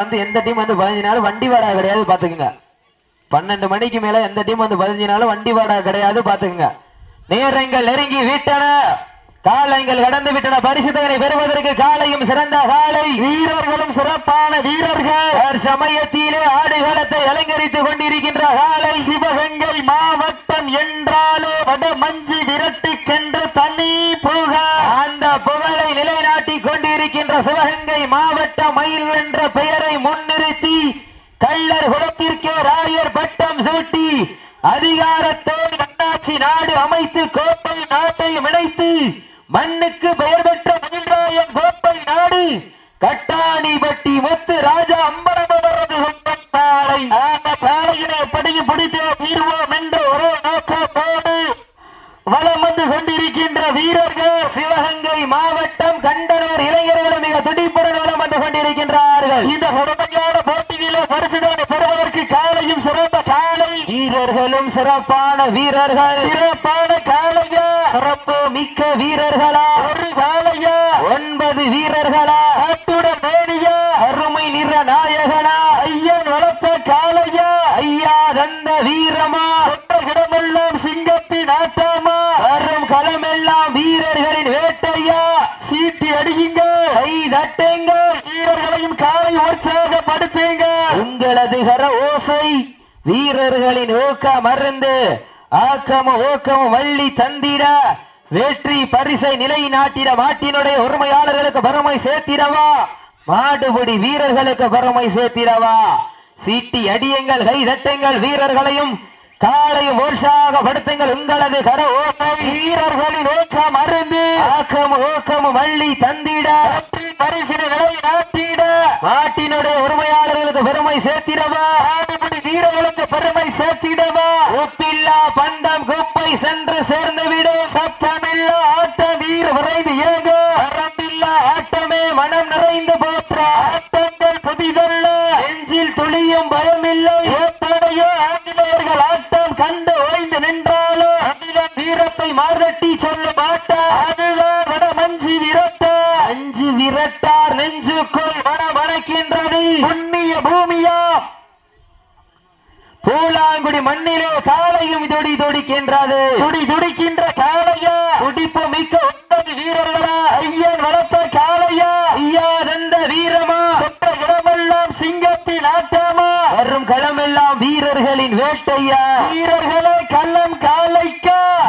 வந்து எந்த டீம் வந்து பதினஞ்சு நாள் வண்டி வாடகை கிடையாது பாத்துக்குங்க பன்னெண்டு மணிக்கு மேல எந்த டீம் வந்து பதினஞ்சு நாள் வண்டி வாடகை கிடையாது பாத்துக்குங்க நேரங்கள் நெருங்கி வீட்டன. காலங்கள் கடந்து விட்டன. பரிசுத்தகனை பெறுவதற்கு காலையும் சிறந்த காலை. வீரர்களும் சிறப்பான வீரர்கள். சமயத்திலே ஆடுகளத்தை அலங்கரித்துக் கொண்டிருக்கின்ற காலை. சிவகங்கை மாவட்டம் என்றாலே வட மஞ்சு விரட்டுக்கென்று தனி புக. அந்த புகழை நிலைநாட்டி கொண்டிருக்கின்ற சிவகங்கை மாவட்ட மயில் என்ற பெயரை முன்னிறுத்தி கள்ளர் குலத்திற்கே ராயர் பட்டம் சூட்டி அதிகாரத்தோடு நன்னாட்சி நாடு அமைத்து கோப்பை நாட்டை இணைத்து மண்ணுக்கு பெயர் பெற்ற மகிழ்ராயன் கோப்பை நாடு. கட்டாணிபட்டி ஒத்து ராஜா அம்பலமரது சொந்தம் காளை. அந்த காளையினை எப்படியும் பிடித்தே தீர்வோம் என்று ஒரே நோக்கத்தோடு வலம் வந்து கொண்டிருக்கின்ற வீரர்கள் சிவகங்கை மாவட்டம் கண்டனூர் இளைஞர்களும் மிக துடிப்புடன் வலம் வந்து கொண்டிருக்கின்றார்கள். இந்த உடமையான போட்டியிலே பரிசுதான பெறுவதற்கு காலையும் சிறந்த காலை வீரர்களும் சிறப்பான வீரர்கள். சிறப்பான காலையா சிறப்பு மிக்க வீரர்களா? ஒரு காளையா ஒன்பது வீரர்களா? அத்துடன் மேனியா? அருமை நிற நாயகனா? ஐயன் வளர்த்த காளையா? ஐயா தந்த வீரமா? இடமெல்லாம் சிங்கத்தின் ஆட்டமா? வரும் களமெல்லாம் வீரர்களின் வேட்டையா? சீட்டி அடியுங்க. கை தட்டுங்க. வீரர்களையும் காலை உற்சாகப்படுத்துங்க. உங்களது கர ஓசை வீரர்களின் ஊக்க மருந்து ஆக்கமும் ஊக்கமும் வள்ளி தந்திட வெற்றி பரிசை நிலை நாட்டிட மாட்டினுடைய உரிமையாளர்களுக்கு பெருமை சேர்த்திடவா? மாடுபிடி வீரர்களுக்கு பெருமை சேர்த்திடவா? சீட்டி அடியுங்கள் கை தட்டுங்கள் வீரர்களையும் காலையும் உற்சாகப்படுத்துங்கள் உங்களது கர ஓட்டை. வீரர்களின் ஊக்கம் அருந்து. ஆக்கம் ஊக்கம் வள்ளி தந்திட. பரிசினைகளை நாட்டிட. நாட்டினுடைய உரிமையாளர்களுக்கு பெருமை சேர்த்திடவா? ஆடுபடி வீரர்களுக்கு பெருமை சேர்த்திடவா? உப்பில்லா பண்டம் குப்பை சென்று சேர்ந்து புண்ணிய பூமியா? பூலாங்குடி மண்ணிலே காலையும் துடி துடிக்கின்றது. துடி துடிக்கின்ற காளையா? துடிப்பு மிக்க ஒன்பது வீரர்களா? ஐயன் வளர்த்த காளையா? ஐயா தந்த வீரமா? சென்ற இடமெல்லாம் சிங்கத்தின் ஆட்டமா? வரும் களமெல்லாம் வீரர்களின் வேட்டையா? வீரர்களே கள்ளம் காளைக்கா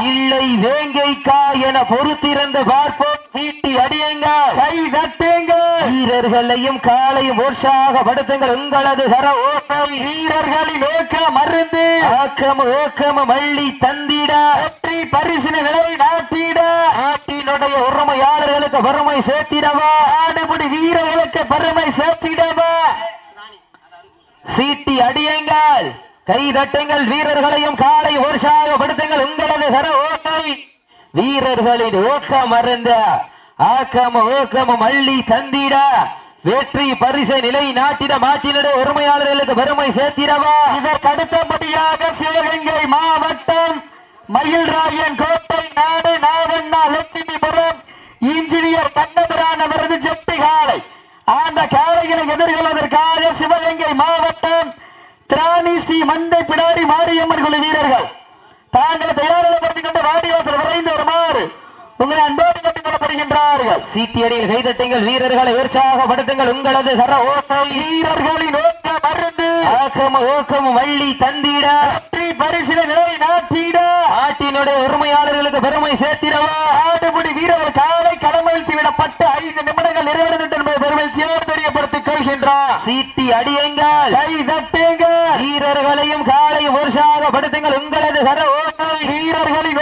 இல்லை வேங்கைக்கா என பொறுத்திருந்து பார்ப்போம். சீட்டி அடியுங்க கை தட்டுங்க வீரர்களையும் காலையும் உற்சாகப்படுத்துங்கள் உங்களது கர ஓட்டை வீரர்களின் ஓக்கம் மருந்து ஆக்கம் ஓக்கம் மள்ளி தந்திட வெற்றி பரிசினைகளை நாட்டிட. நாட்டினுடைய உரிமையாளர்களுக்கு பெருமை சேர்த்திடவா? ஆடுபடி வீரர்களுக்கு பெருமை சேர்த்திடவா? சீட்டி அடியுங்கள். கை தட்டுங்கள் வீரர்களையும் காலை உற்சாகப்படுத்துங்கள் உங்களது கர ஓட்டை. வீரர்களின் ஊக்கம் அருந்த ஆக்கம ஊக்கமும் அள்ளி தந்திட வெற்றி பரிசை நிலை நாட்டிட மாட்டினுடைய உரிமையாளர்களுக்கு பெருமை சேர்த்திடவா? இதற்கடுத்தபடியாக சிவகங்கை மாவட்டம் மயில்ராயன் கோட்டை நாடு நாவண்ணா லட்சுமிபுரம் இன்ஜினியர் கண்ணபுரான் அவரது செட்டி காலை அந்த காலையினை எதிர்கொள்வதற்காக சிவகங்கை மாவட்டம் திராணி ஸ்ரீ மந்தை பிடாரி மாரியம்மன் குழு வீரர்கள். தாங்கள் தயாரிப்படுத்திக் கொண்டு வாடிவாசல் விரைந்து வருமாறு அன்போடு கட்டிக் கொள்ளப்படுகின்றார்கள் சீட்டியடியில் கைதட்டுங்கள் வீரர்களை உற்சாகப்படுத்துங்கள். உங்களது கர ஓசை வீரர்களின் ஓட்ட மருந்து. ஆக்கம் ஓக்கம் வள்ளி தந்திட. வெற்றி பரிசில நிலை நாட்டிட. ஆட்டினுடைய உரிமையாளர்களுக்கு பெருமை சேர்த்திடவா. ஆடுபடி வீரர்கள் காலை களமழ்த்தி விடப்பட்டு ஐந்து நிமிடங்கள் நிறைவடைந்தது என்பதை பெருமகிழ்ச்சியோடு தெரியப்படுத்திக் கொள்கின்றார். சீட்டி அடியுங்கள். கை தட்டுங்க வீரர்களையும் காலையும் உற்சாகப்படுத்துங்கள். உங்களது கர ஓசை வீரர்களின்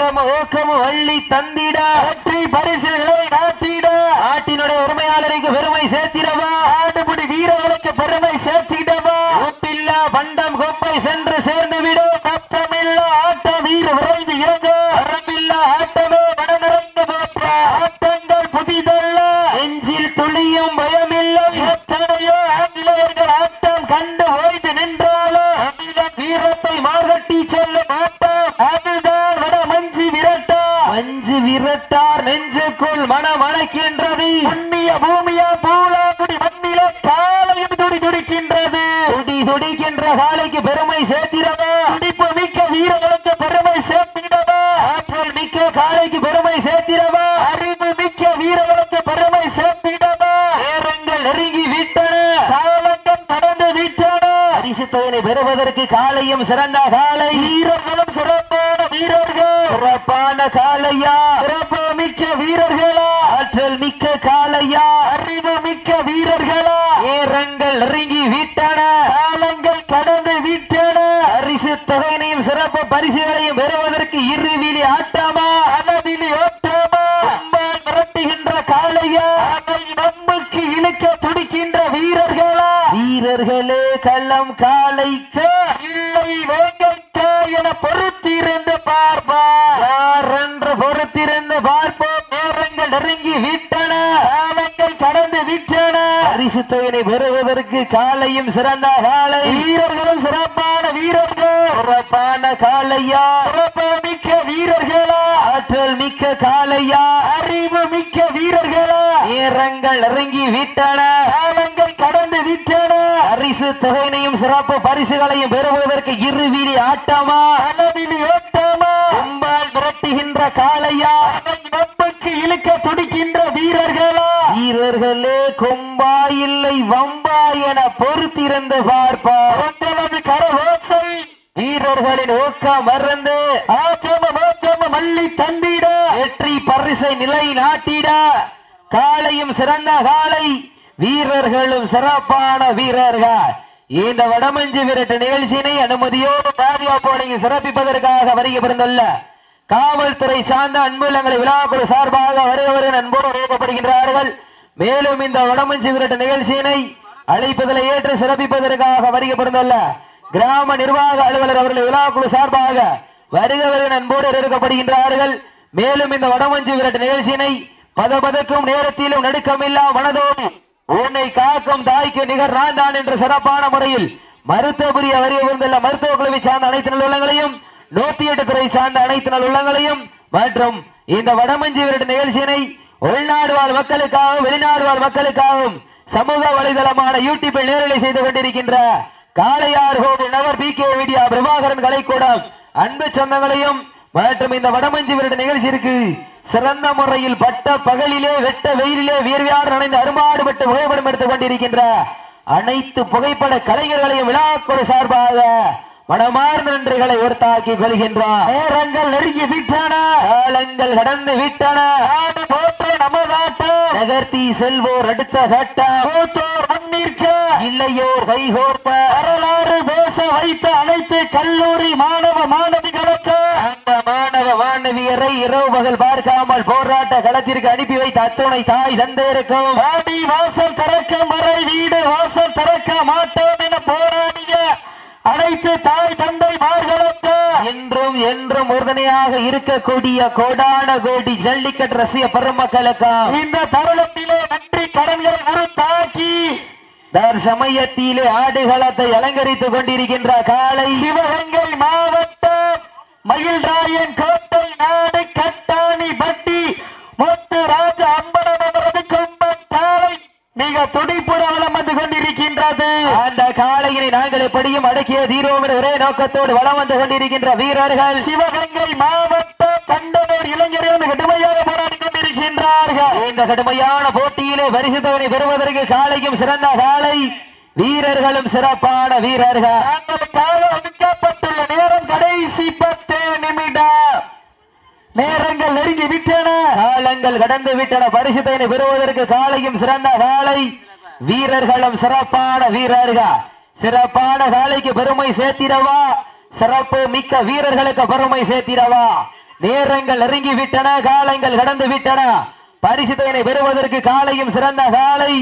ஆக்கம் ஊக்கம் வள்ளி தந்திட. வெற்றி பரிசுகளை நடத்திட ஆட்டினுடைய உரிமையாளருக்கு பெருமை சேர்த்திடவா? ஆடுபடி வீரர்களுக்கு பெருமை சேர்த்திடவா? உப்பில்லா பண்டம் கொப்பை சென்று சேர்ந்து விடும். விரட்டார் நெஞ்சுக்குள் மனம் அணைக்கின்றது புண்ணிய பூமியா பூலாங்குடி மண்ணில பறக்கின்ற காலைக்கு பெருமை சேர்த்திடவா? துடிப்பு மிக்க வீரர்களுக்கு பெருமை சேர்த்திடவா? ஆற்றல் மிக்க காலைக்கு பெருமை சேர்த்திடவா? அறிவு மிக்க வீரர்களுக்கு பெருமை சேர்த்திடவா? நேரங்கள் நெருங்கி விட்டன. காலங்கள் கடந்து விட்டன. பரிசு தொகையை பெறுவதற்கு காலையும் சிறந்த காலை வீரர்களும் சிறப்பான வீரர்கள். சிறப்பான காலையா சிறப்பு மிக்க வீரர்களா? ஆற்றல் மிக்க காலையா அறிவு மிக்க வீரர்களா. நேரங்கள் நெருங்கி விட்டன. காலங்கள் கடந்து விட்டன. பரிசு தொகையினையும் சிறப்பு பரிசுகளையும் பெறுவதற்கு இருவிழி ஆட்டமா? அளவில் ஓட்டமா? அம்பாள் மிரட்டுகின்ற காளையா? அதை நம்முக்கு இழுக்க துடிக்கின்ற வீரர்களா? வீரர்களே களம் காளைக்கு? இல்லை வேங்கைக்கா என பொறுத்திருந்து பார்ப்பா யார் என்று பொறுத்திருந்து பார்ப்போம். நேரங்கள் நெருங்கி விட்டன. பரிசு தொகையினை பெறுவதற்கு காலையும் சிறந்த காலை. வீரர்களும் சிறப்பான வீரர்கள். சிறப்பான காளையா சிறப்பு மிக்க வீரர்களா? ஆற்றல் மிக்க காளையா அறிவு மிக்க வீரர்களா? நேரங்கள் நெருங்கி விட்டன. காலங்கள் கடந்து விட்டன. பரிசு தொகையினையும் சிறப்பு பரிசுகளையும் பெறுவதற்கு இருவிழி ஆட்டமா? அளவில் ஓட்டமா? அம்பாள் மிரட்டுகின்ற காளையா அதை நம்முக்கு இழுக்க துடிக்கின்ற வீரர்களா? வீரர்களே கொம்பா இல்லை வம்பா என பொறுத்திருந்து பார்ப்பார் கரவோசை வீரர்களின் ஊக்கம் மறந்து மல்லி தந்திட. வெற்றி பரிசை நிலை நாட்டிட. காலையும் சிறந்த காலை வீரர்களும் சிறப்பான வீரர்கள். இந்த வடமஞ்சு விரட்டு நிகழ்ச்சியினை அனுமதியோடு பாதுகாப்போடு சிறப்பிப்பதற்காக வருகை பிறந்துள்ள காவல்துறை சார்ந்த அன்புலங்களை விழாக்குழு சார்பாக வருகிறவர்கள் அன்போடு அறிவிக்கப்படுகின்றார்கள். மேலும் இந்த வடமஞ்சு விரட்டு நிகழ்ச்சியினை அழைப்பதில் ஏற்று சிறப்பிப்பதற்காக வருகை பிறந்துள்ள கிராம நிர்வாக அலுவலர் அவர்கள் விழாக்குழு சார்பாக வருகவர்கள் அன்போடு இருக்கப்படுகின்றார்கள் மேலும் இந்த வடமஞ்சு விரட்டு நிகழ்ச்சியினை பதபதக்கும் நேரத்திலும் நடுக்கமில்லா மனதோடு உன்னை காக்கும் தாய்க்கு நிகர் நான் என்ற சிறப்பான முறையில் மருத்துவபுரிய வரிய வந்துள்ள மருத்துவ குழுவை சார்ந்த அனைத்து நல்லுள்ளங்களையும் நூத்தி எட்டு துறை சார்ந்த அனைத்து நல்லுள்ளங்களையும் மற்றும் இந்த வடமஞ்சி விரட்டு நிகழ்ச்சியினை உள்நாடு வாழ் மக்களுக்காகவும் வெளிநாடு வாழ் மக்களுக்காகவும் சமூக வலைதளமான யூடியூபில் நேரலை செய்து கொண்டிருக்கின்ற Kalaiyar Kovil Nagar P K media Prabhakaran Kalaikoodam. அன்பு சொந்தங்களையும் மற்றும் இந்த வடமஞ்சி விரட்டு நிகழ்ச்சியிற்கு சிறந்த முறையில் பட்ட பகலிலே வெட்ட வெயிலிலே வியர்வையாடு நனைந்து அருமாடுபட்டு புகைப்படம் எடுத்துக் கொண்டிருக்கின்ற அனைத்து புகைப்பட கலைஞர்களையும் விழாக்குழு சார்பாக மனமார்ந்த நன்றிகளை உறுத்தாக்கி கொள்கின்றார். நேரங்கள் நெருங்கி விட்டன. காலங்கள் கடந்து விட்டன. நமதாட்டம் நகர்த்தி செல்வோர் அடுத்த கட்டம் மூத்தோர் முன்னிற்க இல்லையோர் கைகோர்ப்ப வரலாறு பேச வைத்த அனைத்து கல்லூரி மாணவ மாணவிகளுக்கு. அந்த மாணவ மாணவியரை இரவு பகல் பார்க்காமல் போராட்ட களத்திற்கு அனுப்பி வைத்த அத்துணை தாய் தந்தையருக்கும். வாடி வாசல் திறக்கும் வரை வீடு வாசல் திறக்க மாட்டோம் என போராடிய அனைத்து தாய் தந்தை மார்களுக்கு என்றும் என்றும் உறுதுணையாக இருக்கக்கூடிய கோடான கோடி ஜல்லிக்கட்டு ரசிக பெருமக்களுக்கு இந்த தருணத்திலே நன்றி கடன்களை உருத்தாக்கி தற்சமயத்திலே ஆடுகளத்தை அலங்கரித்துக் கொண்டிருக்கின்ற காலை சிவகங்கை மாவட்டம் மயில்ராயன் கோட்டை நாடு கட்டாணி பட்டி முத்து ராஜா அம்பலம் அவரது கொம்பன் காலை மிக துடிப்புடன் வந்து கொண்டிருக்கின்றது அந்த நாங்கள் எப்படியும் அடக்கிய தீரோம் ஒரே நோக்கத்தோடு வலம் வந்து கொண்டிருக்கின்ற வீரர்கள் சிவகங்கை மாவட்டம் கண்டனூர் இளைஞர்கள் கடுமையாக போராடி கொண்டிருக்கின்றார்கள். இந்த கடுமையான போட்டியிலே பரிசுத்தவனை பெறுவதற்கு காளையும் சிறந்த காளை வீரர்களும் சிறப்பான வீரர்கள். தாங்களுக்காக ஒதுக்கப்பட்டுள்ள நேரம் கடைசி பத்து நிமிடம். நேரங்கள் நெருங்கி விட்டன. காலங்கள் கடந்து விட்டன. பரிசுத்தவனை பெறுவதற்கு காளையும் சிறந்த காளை வீரர்களும் சிறப்பான வீரர்கள். சிறப்பான காலைக்கு பெருமை சேர்த்திடவா? சிறப்பு மிக்க வீரர்களுக்கு பெருமை சேர்த்திடவா? நேரங்கள் நெருங்கி விட்டன காலங்கள் கடந்து விட்டன பரிசுத்தனை பெறுவதற்கு காளையும் சிறந்த காலை.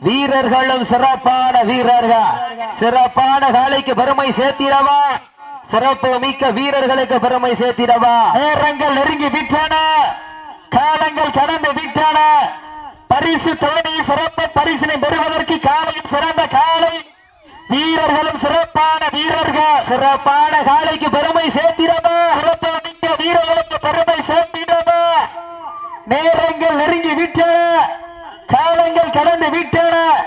வீரர்களும் சிறப்பான வீரர்கள். சிறப்பான காலைக்கு பெருமை சேர்த்திடவா? சிறப்பு மிக்க வீரர்களுக்கு பெருமை சேர்த்திடவா? நேரங்கள் நெருங்கி விட்டன காலங்கள் கடந்து விட்டன பரிசு தோணி சிறப்பு பரிசினை பெறுவதற்கு காலையும் சிறந்த காலை. வீரர்களும் சிறப்பான வீரர்கள். சிறப்பான காளைக்கு பெருமை சேர்த்திடவா? சிறப்பு மிக்க வீரர்களுக்கு பெருமை சேர்த்திடவா? நேரங்கள் நெருங்கி விட்டன. காலங்கள் கடந்து விட்டன.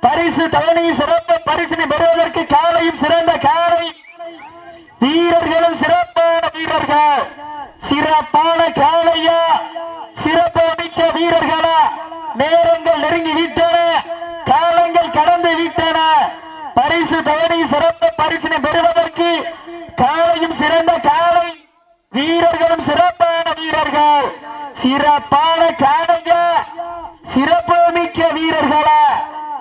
பரிசு தவணை சிறப்பு பரிசினை பெறுவதற்கு காலையும் சிறந்த காலை வீரர்களும் சிறப்பான வீரர்கள். சிறப்பான காலையா சிறப்பு மிக்க வீரர்களா? நேரங்கள் நெருங்கி விட்டன. காலங்கள் கடந்து விட்டன சிறந்த பரிசினை பெறுவதற்கு காலையும் சிறந்த காலை. வீரர்களும் சிறப்பான வீரர்கள். சிறப்பான காலைங்க சிறப்பு மிக்க வீரர்களா.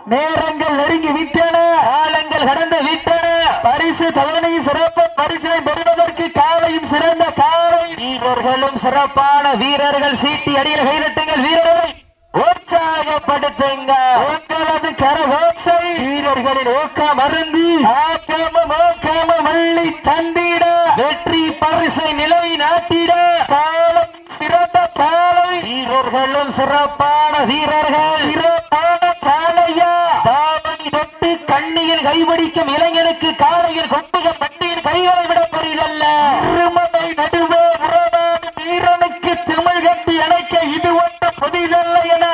நேரங்கள் நெருங்கி விட்டன. காலங்கள் கடந்து விட்டன. பரிசு தவணை சிறப்பு பரிசினை பெறுவதற்கு காலையும் சிறந்த காலை. வீரர்களும் சிறப்பான வீரர்கள். சீட்டி அடியில் கைதட்டுங்கள் வீரர்களை. உற்சாகப்படுத்துங்க. உங்களது கரகோசை வீரர்களின் ஊக்கம் அருந்தி ஆக்கமும் ஊக்கமும் அள்ளி தந்திட வெற்றி பரிசை நிலை நாட்டிட காலம் சிறந்த காலை. வீரர்களும் சிறப்பான வீரர்கள். சிறப்பான காலையா தாவணி தொட்டு கண்ணியில் கைபிடிக்கும் இளைஞனுக்கு காலையில் கொட்டுக பட்டியின் கைகளை விட பெரியதல்ல. திருமலை நடுவே உறவான வீரனுக்கு திமிழ் கட்டி அணைக்க இது ஒன்று புதிதல்ல என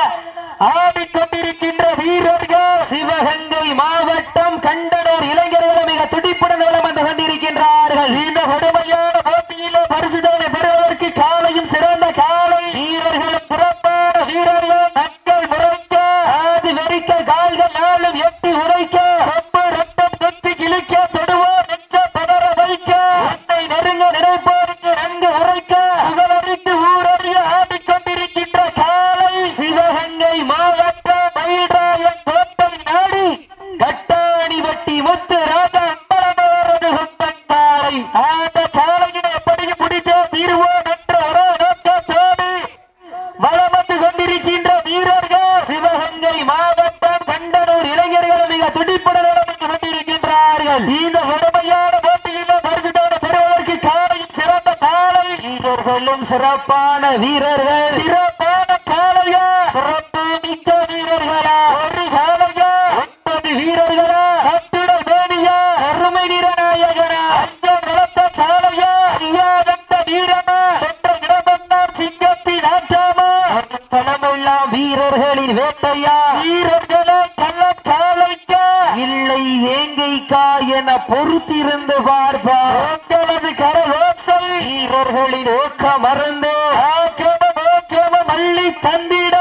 ஆடிக்கொண்டிருக்கின்ற வீரர்கள் சிவகங்கை மாவட்டம் கண்டனூர் இளைஞர்கள் மிக துடிப்புடன் வலம் வந்து கொண்டிருக்கின்றார்கள் இந்த கொடுமையான போட்டியிலே பரிசுதனை பெறுவதற்கு காலையும் சிறந்த காலை வீரர்களும் சிறப்பான வீரர்கள் தங்கள் முறைக்க ஆதி வெறிக்க கால்கள் நாளும் எட்டி உரைக்க கொம்பு ரத்தம் கொத்தி கிழிக்க தொடுவோர் நெஞ்ச பதற வைக்க உன்னை நெருங்க நினைப்போருக்கு நன்கு உரைக்க புகழறிந்து ஊரறிய ஆடிக்கொண்டிருக்கின்ற காலை சிவகங்கை மாவட்டம் மயில்ராயன் கோட்டை நாடி கட்டாணி வட்டி முத்து ராஜா அம்பலமாரது கொம்பங்காலை அந்த காலையினை எப்படியும் பிடித்தே தீர்வோம் என்ற ஒரே நோக்கத்தோடு வலம் வந்து கொண்டிருக்கின்ற வீரர்கள் சிவகங்கை மாவட்டம் கண்டனூர் இளைஞர்கள் மிக துடிப்புடன் வந்து கொண்டிருக்கின்றார்கள் இந்த கொடுமையான போட்டியிலே பரிசுதனை பெறுவதற்கு காலையும் சிறந்த காலை வீரர்களும் சிறப்பான வீரர்கள். சிறப்பான காலையா சிறப்பு மிக்க வீரர்களா. ஒரு காலையா ஒன்பது வீரர்களா. கட்டிட வேணியா அருமை நிறநாயகனா ஐயம் நடத்த காலையா ஐயாதந்த வீரமா. சென்ற இடமெல்லாம் சிங்கத்தின் ஆற்றாமா. களமெல்லாம் வீரர்களின் வேட்டையா. வீரர்களே கள்ள காலைக்க இல்லை வேங்கைக்கா என பொறுத்திருந்து பார்ப்பார். உங்களது வீரர்களின் ஊக்கம் மறந்து ஆக்கம ஓக்கம மள்ளி தந்திட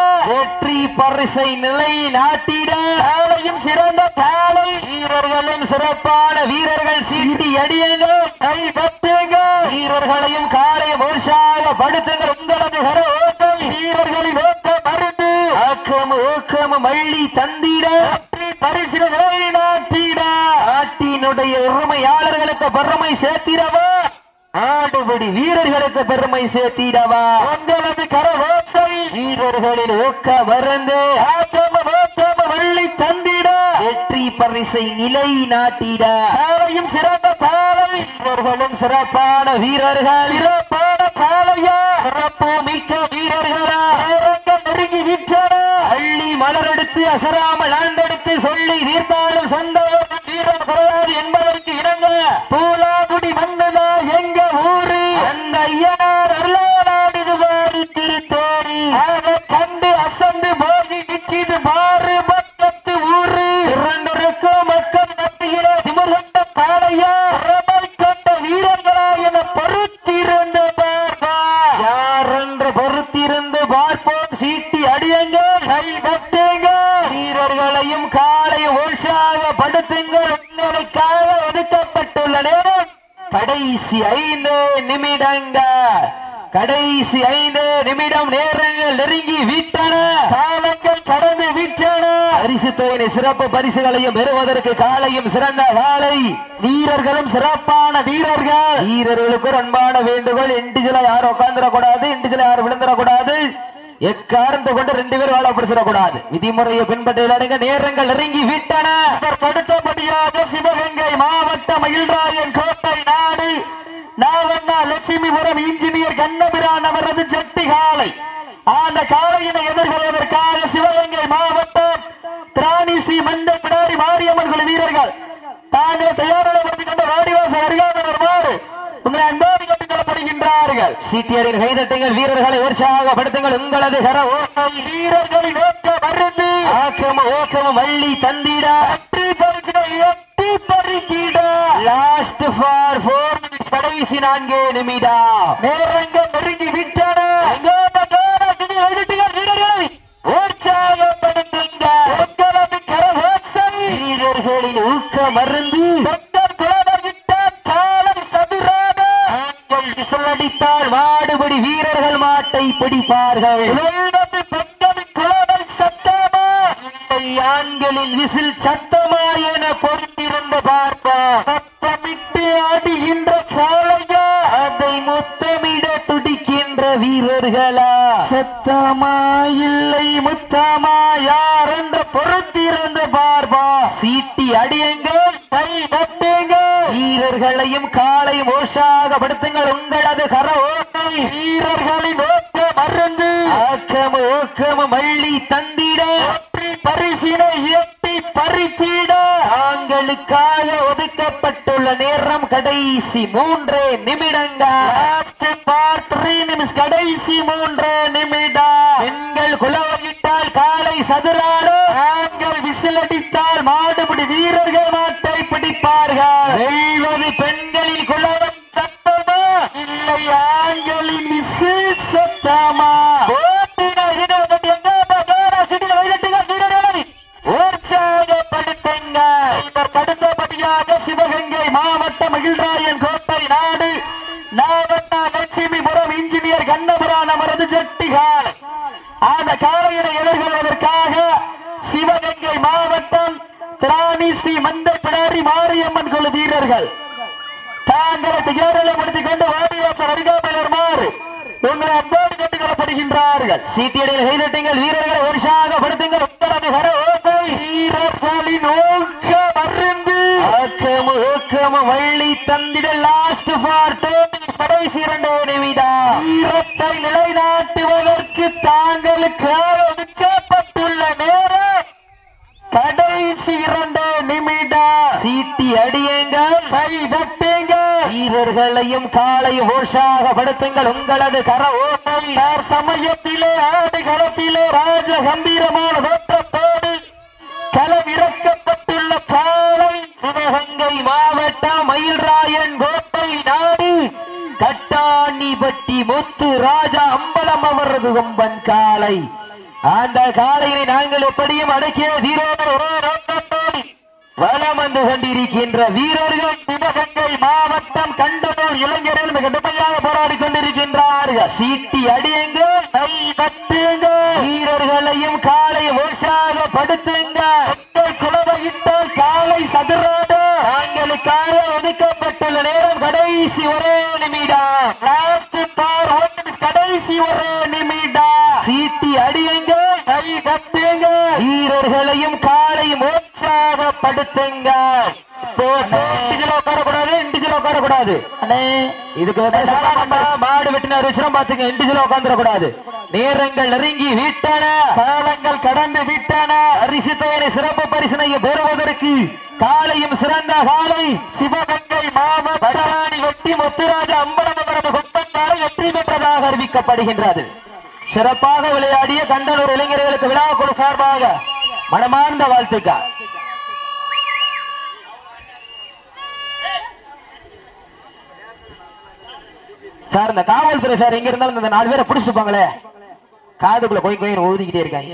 வரிசை நிலை நாட்டிட காலையும் சிறந்த காலை வீரர்களும் சிறப்பான வீரர்கள் சீட்டி அடியுங்கள் கை பத்துங்க வீரர்களையும் காலையும் உற்சாகப்படுத்துங்கள் உங்களது கர ஓட்டை. வீரர்களின் ஓக்க மருந்து ஆக்கம் ஊக்கம் மள்ளி தந்திட. வெற்றி பரிசுகளை நாட்டிட. நாட்டினுடைய உரிமையாளர்களுக்கு பெருமை சேர்த்திடவா? ஆடுபடி வீரர்களுக்கு பெருமை சேர்த்திடவா? உங்களது கரகோசை. வீரர்களின் ஊக்க மருந்து. மள்ளி தந்திட. வெற்றி பரிசை நிலை நாட்டிட. காலையும் சிறந்த காலை. வீரர்களும் சிறப்பான வீரர்கள். சிறப்பான காலையா. சிறப்பு மிக்க வீரர்களா. நெருங்கி விட்டன அள்ளி மலரெடுத்து அசராமல் ஆண்டெடுத்து சொல்லி தீர்த்தாலும் சொந்தவர் வீரன் குறையாது இணங்க பூலாகுடி வந்ததா எங்க ஊர் அந்த ஐயனார் அருளாடுது வாரி திருத்தோரி அதை கண்டு அசந்து போகி நிக்கிது மாறு பக்கத்து ஊரு இரண்டருக்கும் மக்கள் மத்தியிலே திமிர்கொண்ட காளையா ரமை கொண்ட வீரர்களா என பொறுத்திருந்து பார்ப்பா யார் என்று பொறுத்திருந்து பார்ப்போம் சீட்டி அடியுங்கள் கை தட்டுங்க வீரர்களையும் காலையும் உற்சாகப்படுத்துங்கள் உங்களுக்காக ஒதுக்கப்பட்டுள்ள நேரம் கடைசி ஐந்து நிமிடங்கள் கடைசி ஐந்து நிமிடம் நேரங்கள் நெருங்கி விட்டன காலங்கள் கடந்து விட்டன பரிசு சிறப்பு பரிசுகளையும் பெறுவதற்கு காலையும் சிறந்த காலை. வீரர்களும் சிறப்பான வீரர்கள். வீரர்களுக்கு ஒரு அன்பான வேண்டுகோள். இண்டிஜில யாரும் உட்கார்ந்துடக்கூடாது இண்டிஜில யாரும் விழுந்துடக்கூடாது. எக்காரந்து கொண்டு ரெண்டு பேரும் வாழ பிடிச்சிடக்கூடாது. விதிமுறையை பின்பற்றி நேரங்கள் நெருங்கி விட்டன. இதற்கு சிவகங்கை மாவட்ட மயில்ராயன் கோட்டை நாடு. நாவண்ணா லட்சுமிபுரம் இன்ஜினியர் கண்ணபிரான் அவரது செட்டி காலை. அந்த காலையினை எதிர்கொள்வதற்காக சிவகங்கை மாவட்டம் திராணி ஸ்ரீ மந்த பிடாரி மாரியம்மன் குழு வீரர்கள். தாங்கள் தயாரிப்படுத்திக் கொண்ட வாடிவாசல் அருகாமல் வருமாறு உங்களை அன்போடு கேட்டுக் கொள்ளப்படுகின்றார்கள் சீட்டியரின் கைதட்டுங்கள் வீரர்களை உற்சாகப்படுத்துங்கள். உங்களது கர ஓட்டை வீரர்களின் நோக்க மருந்து ஆக்கம ஓக்கம வள்ளி தந்திட. வெற்றி பரிசினை எட்டி பறித்திட. லாஸ்ட் ஃபார் ஃபோர் கடைசி நான்கே நிமிடம். நேரங்கள் நெருங்கி விட்டன. மருந்து பெண்கள் வாடுபடி வீரர்கள் மாட்டை பிடிப்பார்கள். ஆண்களின் விசில் சத்தமா என பொறுத்திருந்து பார்ப்பா. சத்தமிட்டு ஆடுகின்ற காளையா அதை முத்தமிட துடிக்கின்ற வீரர்களா? சத்தமா? இல்லை முத்தமா யார் என்று பொறுத்திருந்து பார்ப்பா சீட்டி அடியுங்கள் கை தட்டுங்க வீரர்களையும் காலையும் உற்சாகப்படுத்துங்கள் உங்களது கர ஓட்டை வீரர்களின் ஓட்ட மருந்து. ஆக்கம ஓக்கம மள்ளி தந்திட. பரிசினை எட்டி பறித்திட. தாங்களுக்காக ஒதுக்கப்பட்டுள்ள நேரம் கடைசி மூன்றே நிமிடங்கள் கடைசி மூன்று நிமிடம். பெண்கள் குலவகிட்டால் காலை சதுராடும் திராணி ஸ்ரீ மந்தை பிடாரி மாரியம்மன் குழு வீரர்கள். தாங்களை திகேரலப்படுத்திக் கொண்டு வாடிவாசல் அருகாமையில் வருமாறு உங்களை அன்போடு கொண்டு கொள்ளப்படுகின்றார்கள் சீட்டியடியில் கைதட்டுங்கள் வீரர்களை உற்சாகப்படுத்துங்கள். உங்களது கர ஓசை. வீரர்களின் ஊக்க மருந்து ஆக்கம ஓக்கம வள்ளி தந்திட லாஸ்ட் ஃபார் கடைசி இரண்டு நிமிடம். வீரத்தை நிலைநாட்டுவதற்கு தாங்களுக்கு ஒதுக்கப்பட்டுள்ள நேரம் கடைசி இரண்டு நிமிடம் சீட்டி அடியுங்கள் கை தட்டுங்க. வீரர்களையும் காலையும் உற்சாகப்படுத்துங்கள் உங்களது கர யார் சமயத்திலே ஆடு களத்திலே ராஜ கம்பீரமான தோற்றத்தோடு களமிறக்கப்பட்டுள்ள காலை சிவகங்கை மாவட்டம் மயில்ராயன் கோட்டை நாடு கட்டாணிப்பட்டி முத்து ராஜா அம்பலம் அவரது கொம்பன் காலை அந்த காலையினை நாங்கள் எப்படியும் அடக்கிய தீரோடு வலம் வந்து கொண்டிருக்கின்ற வீரர்கள் சிவகங்கை மாவட்டம் கண்டனூர் இளைஞர்கள் மிக கடுமையாக போராடி கொண்டிருக்கின்றார்கள். சீட்டி அடியுங்க கை கட்டுங்க வீரர்களையும் காலையும் உற்சாகப்படுத்துங்க படுத்துங்க. குலவையிட்டால் காலை சதுரோடு. தாங்களுக்காக ஒதுக்கப்பட்டுள்ள நேரம் கடைசி ஒரே நிமிடம். கடைசி ஒரு நிமிடம் சீட்டி அடியுங்க கை தட்டுங்க வீரர்களையும் காலையும் உற்சாகப்படுத்துங்க போட்டு இண்டிஜில் உட்காரக்கூடாது இண்டிஜில் உட்காரக்கூடாது அண்ணே இதுக்கு பேசாம மாடு வெட்டின ருச்சிரம் பாத்துங்க இண்டிஜில் உட்காந்துடக்கூடாது நேரங்கள் நெருங்கி விட்டன காலங்கள் கடந்து விட்டன சிறப்பு பரிசனை பெறுவதற்கு காலையும் சிறந்த காலை சிவகங்கை மாவட்ட படராணி வெட்டி முத்துராஜ அம்பலமபரம கொத்தங்காலை வெற்றி பெற்றதாக அறிவிக்கப்படுகின்றது. சிறப்பாக விளையாடிய கண்டனூர் இளைஞர்களுக்கு விழா குழு சார்பாக மனமார்ந்த வாழ்த்துக்கள். சார் இந்த காவல்துறை சார் எங்க இருந்தாலும் இந்த நாலு பேரை பிடிச்சிருப்பாங்களே காதுக்குள்ள கொய் கொயின்னு ஊதிக்கிட்டே இருக்காங்க.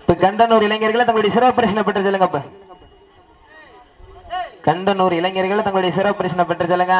இப்ப கண்டனூர் இளைஞர்களை தங்களுடைய சிறப்பு பிரச்சனை பெற்று சொல்லுங்க கண்டனூர் இளைஞர்களை தங்களுடைய சிறப்பு பிரச்சனை பெற்று சொல்லுங்க.